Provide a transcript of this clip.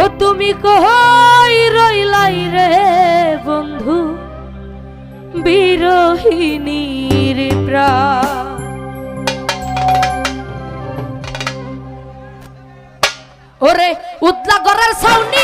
ও তুমি কই রইলাই রে বন্ধু? বিরোহিনীর প্রা ওরে উতলা গড়ার সাউনি